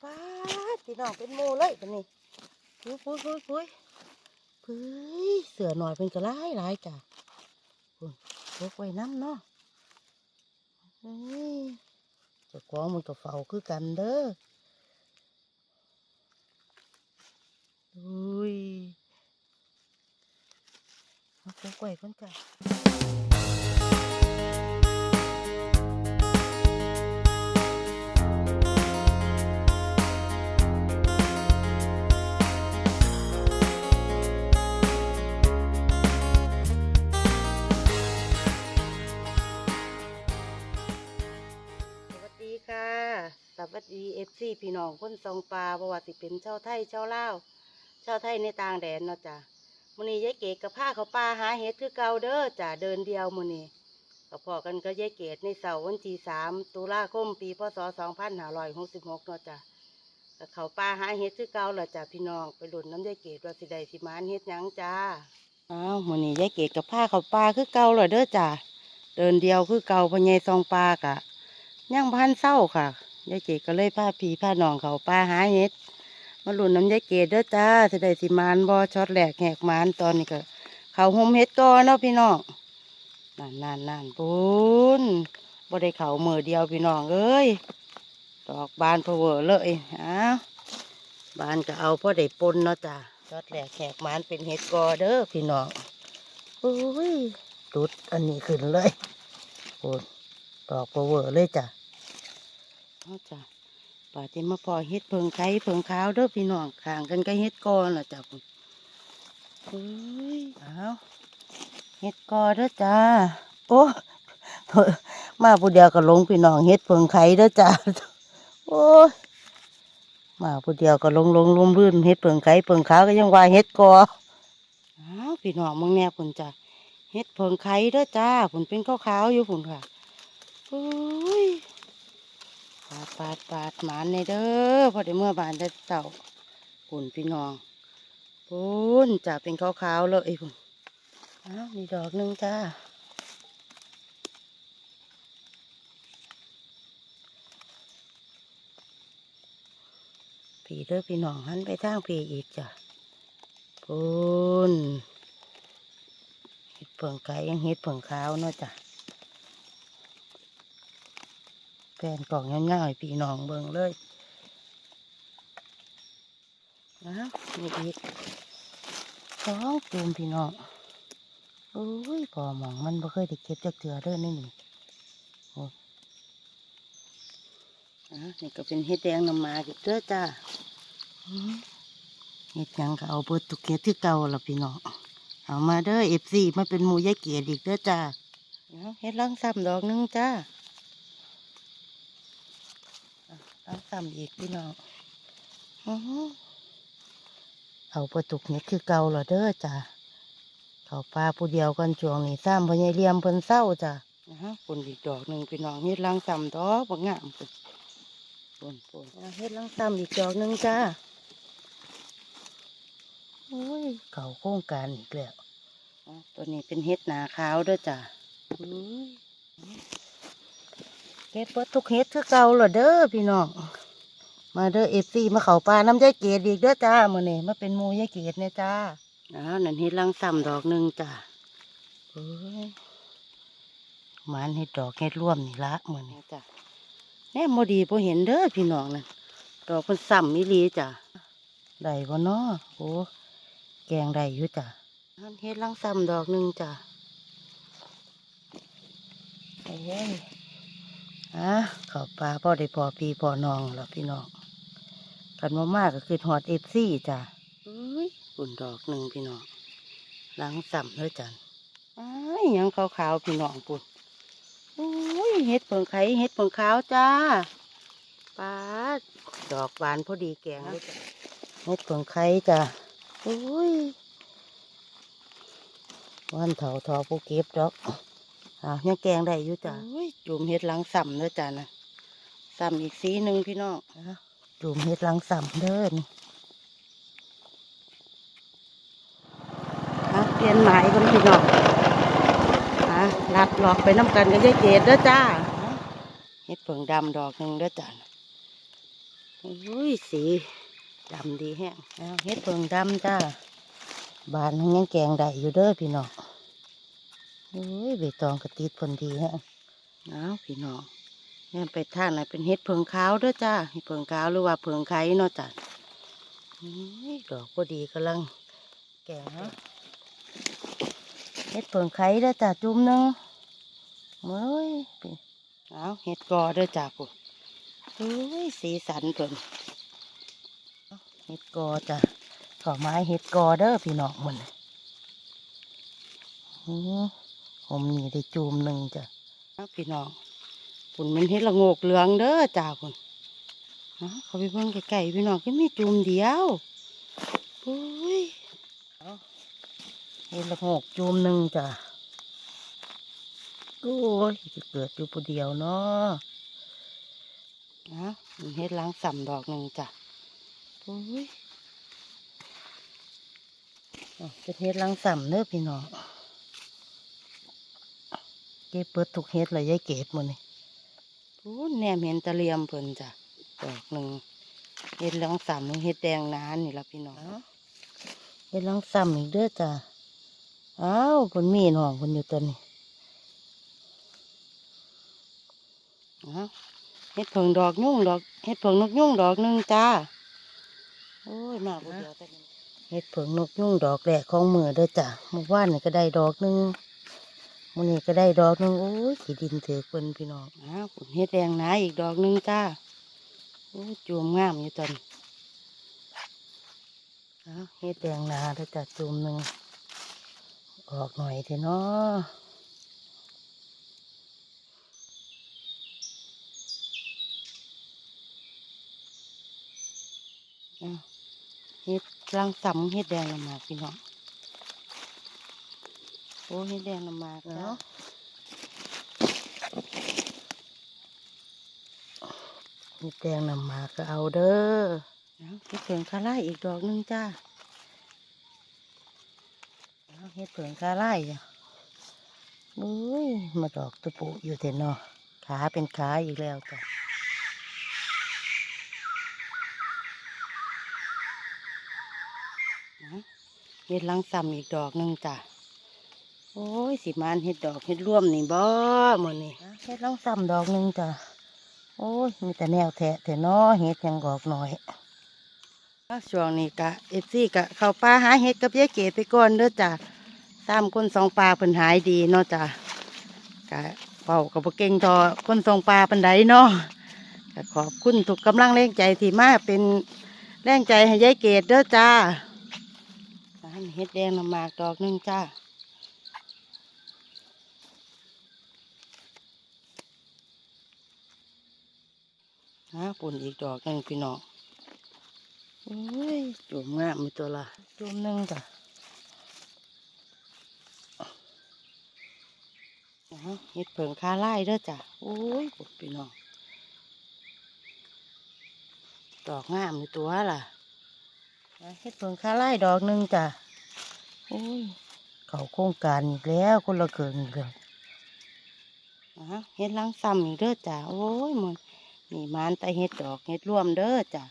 ฟ้าดพี่น้องเป็นโมเลยตัวนี้ปุ้ยปุ้ยปุ้ยปุ้ยปุ้ยเสือหน่อยเป็นกระไรหลายจ้ะปุ้ยพกไว้น้ำเนาะเฮ้ยจะกวางมันกับเฝ้าคือกันเด้ออุ้ยเอาพกไว้ก่อนจ้ะ วัสดีเอฟซีพี่น้องคนทรงปลาบว่าสิเป็นชาวไทยชาวลาวชาวไทยในต่างแดนเนาะจ้ะมื้อนี้ยายเกดกับผ้าเขาปลาหาเห็ดคือเก่าเด้อจ้ะเดินเดียวมื้อนี้ก็พอกันก็ยายเกดในเสาร์วันที่สามตุลาคมปีพศสองพันห้าร้อยหกสิบหกเนาะจ้ะก็เขาปลาหาเห็ดคือเก่าแหละจ้ะพี่น้องไปหลุนน้ำยายเกดว่าสิได้สิมานเฮ็ดหยังจ้าอ้าวมื้อนี้ยายเกดกับผ้าเขาปลาคือเก่าเลยเด้อจ้ะเดินเดียวคือเก่าพญายซองปลากะยังพันเศร้าค่ะ ยายเกดก็เลยพาพี่พาหนองเขาปลาหาเห็ดมาหลุนน้ำยายเกดเด้อจ้าจะได้สิมานบอช็อตแหลกแหกมานตอนนี้ก็เขาโฮมเฮ็ดก่อนเนาะพี่น้องนั่นนั่นนั่นปุ้นบ่ได้เขามือเดียวพี่น้องเอ้ยดอกบานพเวอร์เลยอ้าวบานก็เอาพ่อได้ปนเนาะจ้าช็อตแหลกแหกมานเป็นเฮ็ดกอเด้อพี่น้องอุ้ยตุดอันนี้ขึ้นเลยปุ้นดอกบัวเวอร์เลยจ้ะ เอาจ้ะป่าที่มาพอเฮ็ดเพิงไข่เพิงขาวเด้อพี่น้องข้างกันก็เฮ็ดกอล่ะจ้ะคุณเฮ้ยเอาเฮ็ดกอเด้อจ้าโอ้มาผู้เดียวก็ลงพี่น้องเฮ็ดเพิงไข่เด้อจ้าโอ้มาผู้เดียวก็ลงลงลุ่มลื่นเฮ็ดเพิงไข่เพิงขาวก็ยังว่าเฮ็ดกออ้าวพี่น้องมึงแน่คุณจ้ะเฮ็ดเพิงไข่เด้อจ้าผุนเป็นขาวๆอยู่ผุนค่ะโอ้ยาดปาดปาดหมานในเด้อพอได้เมื่อบานได้เต่าปุ่นพี่น้องปุ่นจะเป็นขาวๆเลยปุ่นอ้าวมีดอกหนึ่งจ้าผีเด้อพี่น้องหันไปทางผีอีกจ้ะปุ่นเห็ดเผิงไก่ยังเห็ดเผิงขาวเนาะจ้ะ แฟนกล่องง่ายๆพี่น้องเบิ่งเลยนะมีอีกสองตูมพี่น้องโอ้ยพอหมองมันบ่เคยได้เก็บจักเถื่อเด้อนี่นี่โอ้อะนี่ก็เป็นเห็ดแดงน้ำมาเกอีกเด้อจ้าเห็ดยังก็เอาเบิดตุกเก็ดที่เก่าละพี่น้องเอามาเด้อเอฟซีมาเป็นมูยายเกียรอีกเด้อจ้าเอาเห็ดลังซ้ำดอกหนึงจ้า เอาซ้ำอีกพี่น้องอื้อหือเอาประตุกนี่คือเก่าเหรอเด้อจ้ะเขาปลาผู้เดียวกันช่วงนี้ซ้ำพญายเลียมเพิ่นเศร้าจ้ะนะฮะปุ่นอีกดอกหนึ่งพี่น้องเฮ็ดลังซ้ำดอกบางงามปุ่นปุ่นปุ่นเอาเฮ็ดลังซ้ำอีกดอกหนึ่งจ้าโอ้ยเขาโครงการอีกแล้วอะตัวนี้เป็นเฮ็ดหนาขาวเด้อจ้ะอุ้ย เก็บเบิดทุกเฮ็ดคือเก่าเหรอเด้อพี่น้องมาเด้อเอฟซีมาเขาปลาน้ำยายเกดอีกเด้อจ้ามื้อนี้มาเป็นหมูยายเกดเนี่ยจ้าอ้าวนั่นเฮ็ดลังซ้ำดอกหนึ่งจ้าเอ้ยหมันเฮ็ดดอกเฮ็ดร่วมนี่ละมื้อนี้จ้าแน่โมดีพอเห็นเด้อพี่น้องนั่นดอกมันซ้ำมิลีจ้าได้บ่เนาะโอ้แกงได้อยู่จ้านั่นเฮ็ดลังซ้ำดอกหนึ่งจ้าเอ้ย อะเขาปลาพ่อได้พอพี่พอน้องแล้วพี่น้องกันมามากก็คือหอดเอฟซี่จ้ะอุ้ยปุ่นดอกหนึ่งพี่น้องหลังสัมเลยจันอ้ายหยังขาวๆพี่น้องปุ่นอุ้ยเห็ดเผิงไข่เห็ดเผิงขาวจ้าปลาดดอกหวานพอดีแกงเลยจ้ะเห็ดเผิงไข่จ้ะอุ้ยวันเถาทอผู้เก็บดอก อะยังแกงได้อยู่จ้ะจุ่มเห็ดหลังสัมเด้อจ้ะนะสัมอีกสีหนึ่งพี่น้องอะจุ่มเห็ดหลังสัมเด้อนี่อะเปลี่ยนหมายกันพี่น้องอะลัดหลอกไปน้ำกันกันยายเกดเด้อจ้าอะเห็ดเผิงดำดอกหนึ่งเด้อจ้ะนะอุ้ยสีดำดีแห้งเอาเฮ็ดเพิงดำจ้าบานมันยังแกงได้อยู่เด้อพี่น้อง อุ้ยใบตองกระติดเพนดีแห้งเอาพี่น้องแม่ไปท่านไหนเป็นเฮ็ดเพิงขาวด้อจ้าเฮ็ดเพิงขาวหรือว่าเพิงไข่เนาะจ้ะอุ้ยดอกพอดีกำลังแกงเนาะเฮ็ดเพิงไข่ด้อจ้าจุ่มนึงเอ้ยพี่เอาเฮ็ดกอด้อจ้าปุ๊อุ้ยสีสันเพิ่นเห็ดกอจ้ะขอไม้เห็ดกอเด้อพี่น้องมันอือ ผมนี่ได้จูมหนึ่งจ้ะเอาพี่น้องปุ่นมันเห็ดละโงกเหลืองเด้อจ้าคุณเอาเขาไปเบิ่งไก่ๆพี่น้องก็มีจูมเดียวโอ้ยเอาเห็ดละโงกจูมหนึ่งจ้ะโอ้ยจะเกิดอยู่ผู้เดียวเนาะนะมีเห็ดล้างสัมดอกหนึ่งจ้ะโอ้ยอ๋อเป็นเฮ็ดลังสัมเด้อพี่น้องเก็บเปิดทุกเฮ็ดเลยยายเก็บหมดนี่พูนแนมเห็นตะเลียมเพิ่นจ้ะดอกหนึ่งเฮ็ดลังสัมหนึ่งเฮ็ดแดงนานนี่ละพี่น้องเฮ็ดลังสัมอีกเด้อจ้ะอ้าวเพิ่นมีหนองเพิ่นอยู่ตัวนี้อ้าวเฮ็ดเพิงดอกยุ่งดอกเฮ็ดเพิงนกยุ่งดอกหนึ่งจ้าโอ้ยมาบ่เดียวแต่นี่เฮ็ดเผิงนกยุ่งดอกแรกของมือเด้อจ้ะเมื่อวานนี่ก็ได้ดอกหนึง มื้อนี้ก็ได้ดอกนึงโอ้ยขีดินถือเพิ่นพี่น้องอ้าวเฮ็ดแดงหนาอีกดอกนึงจ้าโอ้จูมงามอยู่ตอนอ้าวเฮ็ดแดงหนาเด้อจ้ะจูมหนึงออกหน่อยเถอะเนาะอ้าเฮ็ดกลางสำเฮ็ดแดงละมาพี่น้อง โอ้เฮ็ดแดงละหมากเนาะเฮ็ดแดงละหมากก็เอาเด้อเอาเฮ็ดเผิงคาไล่อีกดอกหนึงจ้าเอาเฮ็ดเผิงคาไล่จ้ะโอ้ย มาดอกตะปูอยู่แต่เนาะขาเป็นขาอีกแล้วจ้ะนะเฮ็ดลังซ้ำอีกดอกหนึ่งจ้ะ โอ้ยสิมานเฮ็ดดอกเฮ็ดร่วมนี่บ่มื้อนี้เฮ็ดลังซ้ำดอกหนึ่งจ้ะโอ้ยมีแต่แนวแทะแต่น้อเฮ็ดยังกอกหน่อยช่วงนี้กะเอฟซีกะเข้าป่าหาเฮ็ดกับยายเกดไปก่อนเด้อจ้ะตามคนสองปลาเพิ่นหายดีเนาะจ้ะกะเป่ากับบ่เก่งทอคนสองปลาปันใดเนาะกะขอบคุณทุกกำลังแรงใจที่มาเป็นแรงใจให้ยายเกดเด้อจ้าร้านเฮ็ดแดงน้ำหมากดอกหนึ่งจ้า ฮะปุ่นอีกดอกหนึ่งพี่น้องโอ้ยจุ่มงามมีตัวละจุ่มหนึ่งจ้ะฮะเฮ็ดเผิงคาไล่เด้อจ้ะโอ้ยปุ่นพี่น้องดอกงามมีตัวล่ะเฮ็ดเพิงคาไล่ดอกหนึ่งจ้ะโอ้ยเขาโครงการอีกแล้วคนละเกินอีกแล้วอะเฮ็ดลังซ้ำอีกเด้อจ้ะโอ้ยมัน มีมานแต่เฮ็ดดอกเฮ็ดร่วมเด้อจ้ะ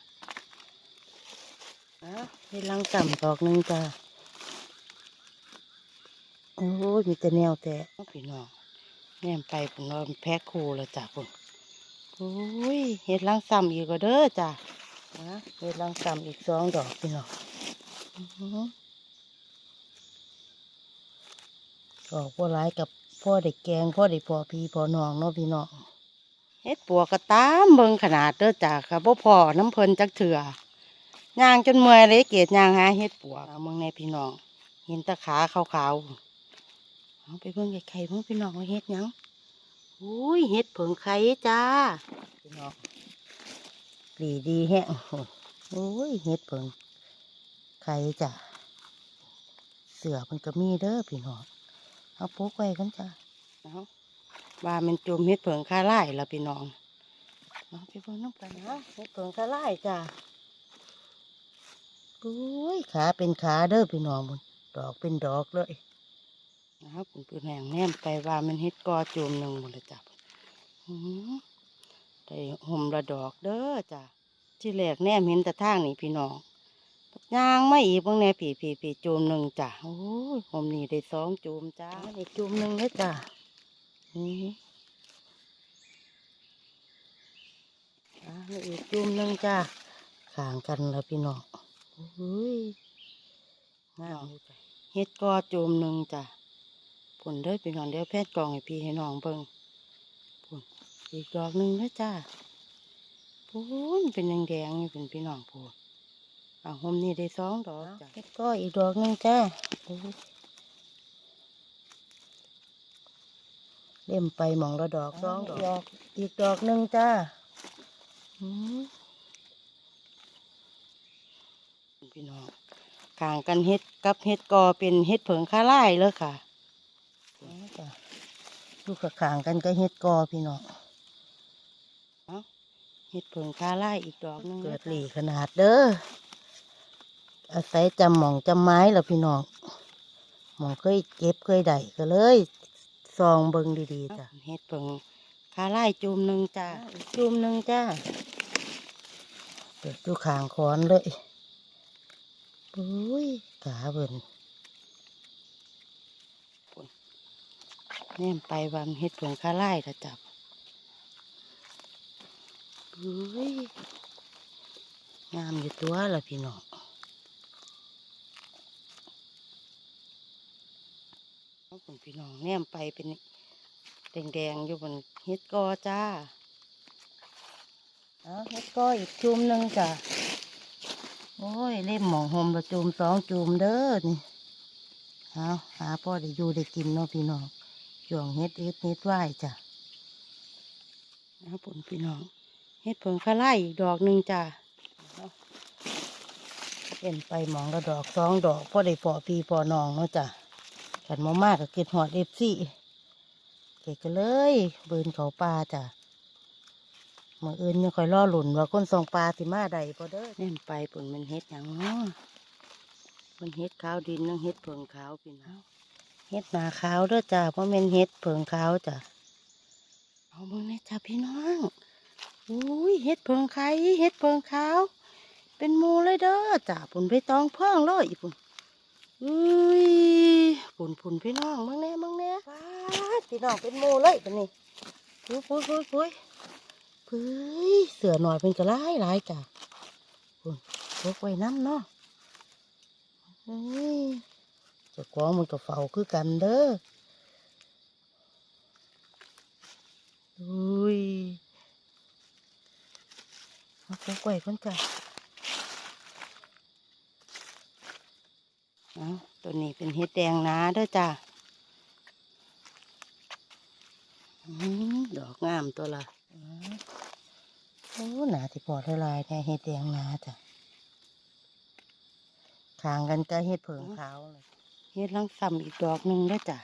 อะเฮ็ดลังซ้ำดอกหนึ่งจ้ะโอ้ยมีแต่แนวแต่พี่น้องแนมไปผมนอนแพ็คคู่แล้วจ้ะผมโอ้ยเฮ็ดลังซ้ำอีกก็เด้อจ้ะนะเฮ็ดลังซ้ำอีกสองดอกพี่น้องอื้อหือดอกพ่อร้ายกับพ่อเด็กแกงพ่อเด็กพอพี่พอน้องเนาะพี่น้อง เฮ็ดปัวกระตามเบิ่งขนาดเด้อจ้าค่ะบ่พอน้ำเพิ่นจักเถื่อย่างจนเมื่อยเลยเกดย่างหาเฮ็ดปัวเมืองในพี่น้องเห็นตะขาขาวๆเอาไปเบิ่งไข่เบิ่งพี่น้องว่าเฮ็ดหยังอุ้ยเฮ็ดเผิงไข่จ้าพี่น้องปลีดีแฮะโอ้ยเฮ็ดเปิงไข่จ้ะเสือมันก็มีเด้อพี่น้องเอาโป๊กไว้กันจ้ะเอา ว่ามันจมเฮ็ดเผิงคาไล่ละพี่น้องเอาไปเบิ่งน้ำกันนะเฮ็ดเผิงคาไล่จ้ะโอ้ยขาเป็นขาเด้อพี่น้องมันดอกเป็นดอกเลยนะครับคุณปืนแหงแนมไปว่ามันเฮ็ดกอจูมหนึ่งหมดเลยจ้ะอือได้ห่มละดอกเด้อจ้ะที่แรกแนมเห็นแต่ทางนี่พี่น้องย่างไม่อีกเบางแน่ผีผีผีจูมหนึ่งจ้ะโอ้ยผมนี่ได้สองจูมจ้าอีกจูมหนึ่งเลยจ้ะ นี่อะนี่อีกจูมหนึ่งจ้าขางกันแล้วพี่น้องโอ้ยงามอยู่จ้ะเฮ็ดกอจูมหนึ่งจ้ะผลเด้อพี่น้องเดี๋ยวแพทย์กล่องให้พี่ให้น้องเบิ่งผลอีกดอกหนึ่งนะจ้าพูนเป็นแดงๆนี่เป็นพี่น้องพูนอ่าหมนี่ได้สองดอกจ้ะเฮ็ดก็อีกดอกหนึ่งจ้าโอ้ย เล่มไปหมองละดอกสองดอก อีกดอกหนึ่งจ้าอืมพี่น้องข่างกันเฮ็ดกับเฮ็ดกอเป็นเฮ็ดเผิงคาไล่เลยค่ะนี่จ้ะลูกกับข่างกันก็เฮ็ดกอพี่น้องเห็ดเผิงคาไล่อีกดอกหนึงเกิดหลีขนาดเด้ออาศัยจำหมองจำไม้แล้วพี่น้องหมองเคยเก็บเคยได้ก็เลย ซองเบิงดีๆจ้ะเห็ดเผิงคาไล่จุ่มหนึ่งจ้าจุ่มหนึ่งจ้าเปิดดูขางคอนเลยปุ้ยกาเบิ่นปุ่นแนมไปวางเห็ดเผิงคาไล่ถ้าจับเฮ้ยงามอยู่ตัวละพี่น้องเอา คุณพี่น้องแนมไปเป็นแดงๆอยู่บนเฮ็ดกอจ้าเอาเฮ็ดกออีกจุ่มหนึ่งจ้ะโอ้ยเล่มหมองหมละจุ่มสองจุ่มเด้อนี่เอาหาพ่อได้อยู่ได้กินเนาะพี่น้องช่วงเฮ็ดเฮ็ดเฮ็ดไหวจ้ะนะปุ่นพี่น้องเฮ็ดเผิงคาไล่อีกดอกหนึ่งจ้าเป็นไปหมองละดอกสองดอกพ่อได้พอปีพอน้องเนาะจ้ะ ขันมามากก็เกิดหอดเอฟซี่เก็บกันเลยเบินเขาปลาจ้ะมื่ออื่นยังคอยล่อหลุนว่าคนส่องปลาสิมาใดพอเด้อเน่นไปปุ่นมันเฮ็ดหยังเนาะมันเฮ็ดขาวดินนั่งเฮ็ดเผิงขาวพี่น้องเฮ็ดหนาขาวเด้อจ้ะเพราะมันเฮ็ดเผิงขาวจ้ะเอาเบิ่งแน่จ้ะพี่น้องอุ้ยเห็ดเพิงไข่เห็ดเพิงขาว เป็นหมูเลยเด้อจ่าปุ่นไปตองเพิ่งเลยอีปุ่น อุ้ยปุ่นปุ่นพี่น้องมึงแน่มึงแน่ฟ้าพี่น้องเป็นหมูเลยปะนี่ปุ้ยปุ้ยปุ้ยปุ้ยปุ้ยเสือหน่อยเป็นกระไรหลายจ้ะปุ่นพกไว้น้ำเนาะเฮ้ยจะกองมันก็เฝ้าคือกันเด้ออุ้ยเอาไปไว้ก่อนจ้ะ เอาตัวนี้เป็นเห็ดแดงนาเด้อจ้ะอืมดอกงามตัวละโอ้หนาที่ปอดละลายแน่เห็ดแดงนาจ้ะขางกันก็เห็ดเผิงขาวเลยเห็ดลังซ้ำอีกดอกหนึ่งเด้อจ้ะ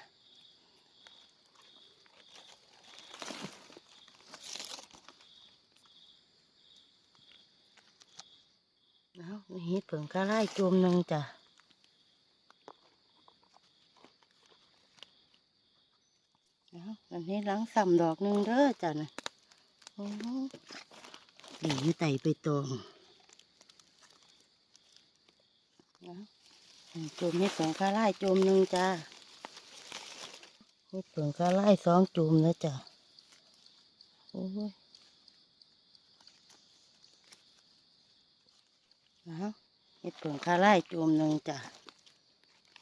เอาเฮ็ดเผิงกะไล่จุ่มหนึ่งจ้ะเอาอั นนี้ล้างซ้ำดอกหนึ่งเด้อจ้ะนะโอ้ดีอยู่ไตไปตองเอาจุ่มเฮ็ดเผิงกะไล่จุ่มหนึ่งจ้ะเฮ็ดเผิงกะไล่สองจุ่มนะจ้ะโอ้ยเอาเห็ดเผิงคาไล่จูมหนึ่งจ้ะ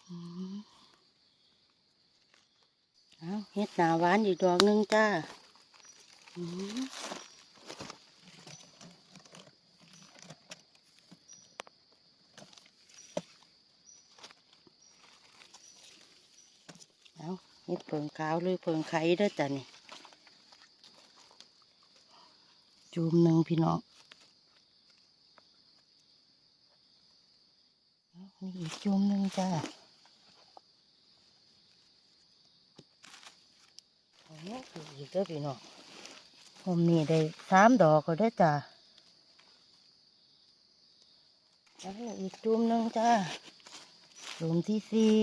อืม เอาเห็ดหนาหวานอีกดอกหนึ่งจ้าเอาเห็ดเผิงขาวหรือเผิงไข่เด้อจ้ะนี่จูมหนึ่งพี่น้องนี่อีกจุ่มหนึ่งจ้าโอ้โหอี กเด้อพี่น้องผมนี่ได้สามดอกก็ได้จ้าแล้วอีกจุ่มหนึ่งจ้าจุ่มที่สี่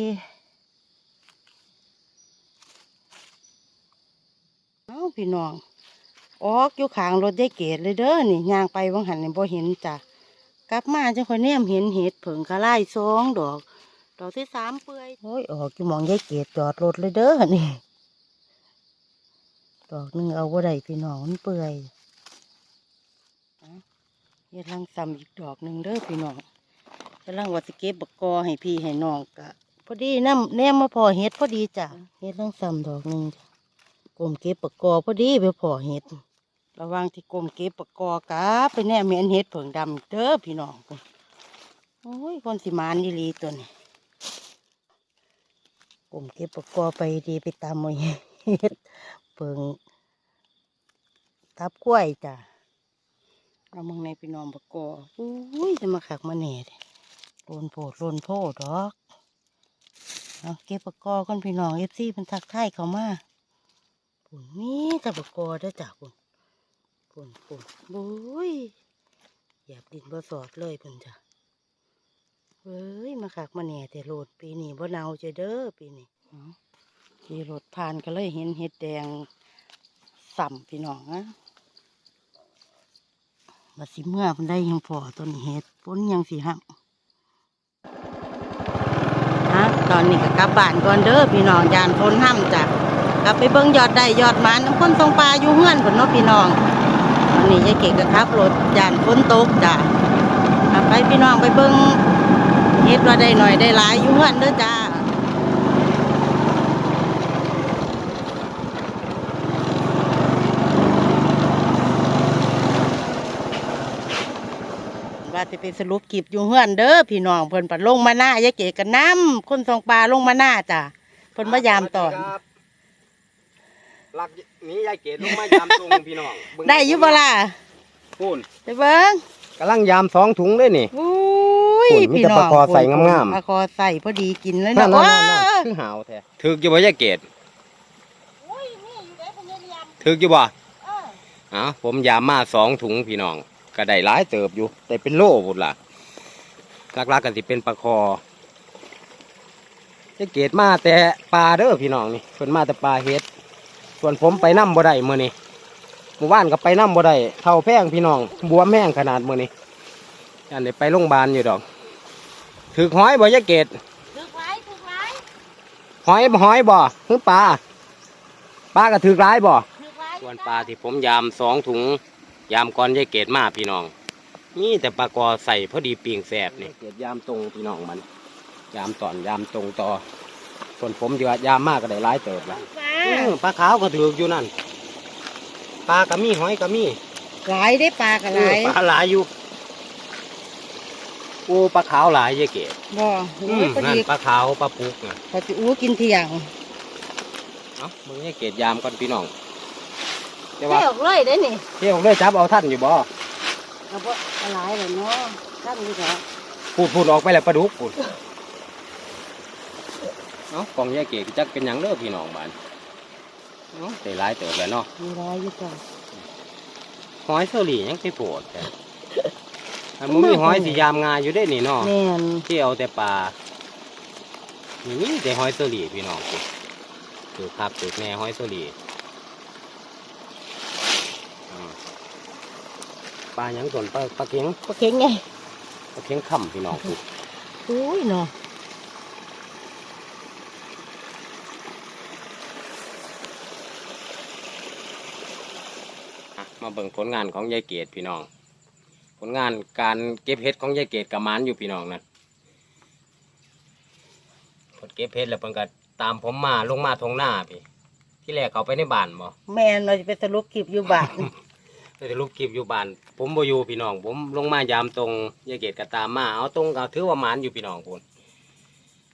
เอาพี่น้องออกอยู่ขางรถยายเกดเลยเด้อนี่ย่างไปวังหันนี่บ่เห็นจ้ะกลับมาจังค่อยแนมเห็นเห็ดเผิงกระไล่สองดอก ดอกที่สามเปื่อยโอ้ยออกอยู่มองยายเกดจอดรถเลยเด้อนี่ อกหนึงเอาบ่ไดพี่น้องมันเปื่อยอะเฮ็ดลังซ้ำอีกดอกหนึ่งเด้อพี่น้องกำลังว่าสิเก็บบักกอให้พี่ให้น้องกะพอดีน้ำแนมมาพอเห็ดพอดีจ้ะเห็ดลังซ้ำดอกหนึ่งกลมเก็บบักกอพอดีไปพอเห็ดระวังที่กลมเก็บปะกอกาไปแน่เมียนเฮ็ดเผิงดำเด้อพี่น้องโอ้ยคนสิมานนี่ลีตัวนี้กลมเก็บปะกอไปดีไปตามมวยเฮ็ด เผิงทับกล้วยจ้ะเอามองในพี่น้องปะกออุ้ยจะมาขักมาเน่เด้โลนโพดโลนโพดดอกเอาเก็บปะกอก่อนพี่น้องเอฟซีเป็นทักทายเขามาปุ่นนี่แต่ปะกอเด้จ้ะปุ่นปุ่นปุ่นบุ้ยหยาบดินบ่สอดเลยเพิ่นจ้ะเฮ้ยมาขักมาแหน่แต่โหลดปีนี้บ่เนาจะเด้อปีนี้ ขี่รถผ่านก็เลยเห็นเห็ดแดงสัมพี่น้องนะบัดสิเมื่อเพิ่นได้ยังพอต้นเห็ดพ้นยังสิหักฮะตอนนี้ก็กลับบ้านก่อนเด้อพี่น้องยานพ้นห้ำจ้ะกลับไปเบิ่งยอดได้ยอดมันน้ำคนทรงปลาอยู่เฮือนผนเนาะพี่น้องวันนี้ยายเก๋ก็ขับรถยานฝนตกจ้ะไปพี่น้องไปเบิ้งเฮ็ดว่าได้หน่อยได้หลายอยู่เฮือนเด้อจ้า จะไปสรุปกิบอยู่เฮือนเด้อพี่น้องเพิ่นปัดลงมาหน้ายายเก๋กันน้ำคนสองปลาลงมาหน้าจ้ะเพิ่นมายามตอนครับลักนี้ยายเกดลงมายามตรงพี่น้องเบิ่งได้อยู่บ่ล่ะพูนไปเบิ้งกำลังยามสองถุงเลยนี่ อุ้ยโอ้ยมีพี่แต่น้องปลาคอใส่งามๆ ปลาคอใส่พอดีกินเลยนั่นะนนั่นว้านั่นนั่นคือหาวแท้ถือกี่บ่ยายเกดอุ้ยนี่อยู่ได้พญายามถือกี่บ่เอออ๋อผมยามมาสองถุงพี่น้อง ก็ได้หลายเติบอยู่แต่เป็นโลพุ่นล่ะลักๆกันสิเป็นปลาคอยายเกดมาแต่ปลาเด้อพี่น้องนี่เพิ่นมาแต่ปลาเฮ็ด ส่วนผมไปน้ำบ่ได้มื้อนี้เมื่อวานก็ไปน้ำบ่ได้เท่าแพงพี่น้องบวมแม่งขนาดมื้อนี้ยันได้ไปโรงพยาบาลอยู่ดอกถือหอยบ่ยายเกดถึกไว้ถึกไว้หอยหอยบ่คือปลาปลาก็ถือร้ายบ่ถึกไว้ส่วนปลาที่ผมยามสองถุง ยามก่อนยายเกดมาพี่น้อง นี่แต่ปลากอใส่พอดีปีงแสบนี่เกดยามตรงพี่น้องมัน ยามตอนยามตรงต่อ ส่วนผมเดือดยามมากก็ได้ร้ายเติบละปลาอื้อปลาขาวก็ถืออยู่นั่นปลากระมีหอยกระมีหลายได้ปลากระไรเออปลาหลายอยู่โอ้ปลาขาวหลายยายเกดบ่อืโอ้มยพอนั่นดีปลาขาวปลาปุกนะพอสิอู้กินเที่ยงเอ้ามึงยายเกดยามก่อนพี่น้อง แต่ว่าเที่ยวเลยได้นี่เที่ยวเลยจับเอาท่านอยู่บ่เอาบ่เอาหลายเลยเนาะท่านนี่เหรอพูดพูดออกไปแล้วปลาดุกพูดเอ้ากองยายเกดจักเป็นหยังเด้อพี่น้องบ้านเอ้าได้หลายเติบแล้วเนาะมีหลายอยู่จ้ะหอยเสลียังไปโผดแต่อันมันมีหอยสียามงาอยู่ได้นี่เนาะแม่นที่เอาแต่ปลานี่มีแต่หอยเสลีพี่น้องสิถือครับถือแน่หอยเสลีอ่า ปลาหยังส่วนปลาปลาเข็งปลาเข็งไงปลาเข็งค่ำพี่น้องพูดอุ้ยเนาะอะมาเบิ่งผลงานของยายเกดพี่น้อง ผลงานการเก็บเห็ดของยายเกดกับหมานอยู่พี่น้องนั่นผลเก็บเห็ดแล้วเพิ่นก็ตามผมมาลงมาทงหน้าพี่ ที่แรกเขาไปในบ้านบ่แม่นเราจะไปสรุปคลิปอยู่บ้าน แต่ลูกกีบอยู่บ้าน ผมบ่อยู่พี่น้อง ผมลงมายามตรงยายเกดก็ตามมาเอาตรงเอาถือว่าหมานอยู่พี่น้องพุ่น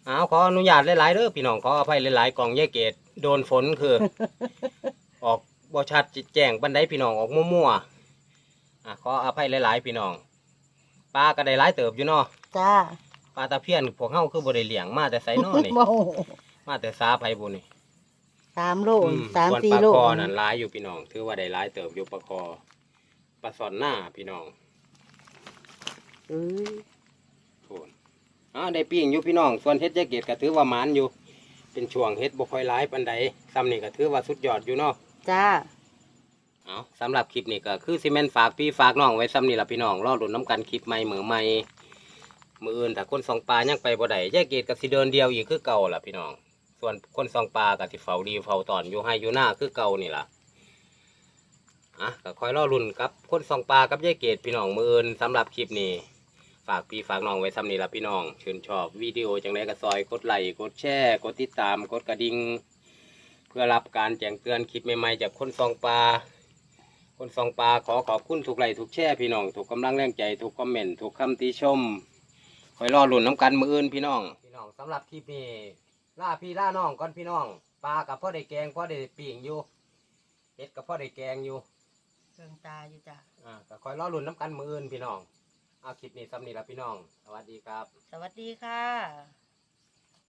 เอาขออนุญาตหลายๆเด้อพี่น้องขออภัยหลายๆกล่องยายเกดโดนฝนคือ ออกบ่ชัดแจ้งบันไดพี่น้องออกมั่วๆอะขออภัยหลายๆพี่น้องปลาก็ได้หลายเติบอยู่เนาะจ้าปลาตะเพียนพวกเฮาคือบ่ได้เลี้ยงมาแต่ไสเนาะนี่ โอ้โหมาแต่ซาไผบุนี่ สามโลอืมสามส่วนสี่ปลาโล คอนั่นหลายอยู่พี่น้อง ถือว่าได้หลายเติบอยู่ปลาคอ ปลาสอนหน้าพี่น้องเอ้ยโทนอ่าได้ปิ้งอยู่พี่น้องส่วนเฮ็ดแจ็คเก็ตก็ถือว่าหมานอยู่ เป็นช่วงเฮ็ดบ่ค่อยหลายปานใดซ้ำนี่ก็ถือว่าสุดยอดอยู่เนาะจ้า เอาสำหรับคลิปนี้ก็คือซีเมนฝากพี่ฝากน้องไว้ซ้ำนี่ละพี่น้องรอหลุนน้ำกันคลิปใหม่มือใหม่มืออื่นถ้าคนสองปลายังไปบ่ได้แยกเกตกับสิเดินเดียวอีกคือเก่าล่ะพี่น้อง ส่วนคนสองปลากับสิเฝ้าดีเฝ้าตอนอยู่ให้อยู่หน้าคือเก่านี่ล่ะ อะก็คอยรอรุ่นกับคนสองปลากับแยเกตพี่น้องมืออื่นสำหรับคลิปนี้ ฝากพี่ฝากน้องไว้ซ้ำนี่ละพี่น้องชื่นชอบวิดีโอจังไรก็ซอยกดไลค์กดแชร์กดติดตามกดกระดิ่งเพื่อรับการแจ้งเตือนคลิปใหม่ๆจากคนสองปลาคนสองปลาขอขอบคุณทุกไลค์ทุกแช่พี่น้องทุกกำลังแรงใจทุกคอมเมนต์ทุกคำติชมคอยรอหลุนน้ำกันมืออื่นพี่น้อง พี่น้องสำหรับคลิปนี้ล่าพี่ล่าน้องก่อนพี่น้องปลากับพ่อได้แกงพ่อได้ปิ่งอยู่เห็ดกับพ่อได้แกงอยู่ เกิงตาอยู่จ้ะอ่าก็คอยรอหลุนน้ำกันมืออื่นพี่น้องเอาคลิปนี้ซ้ำนี่ละพี่น้อง สวัสดีครับ สวัสดีค่ะ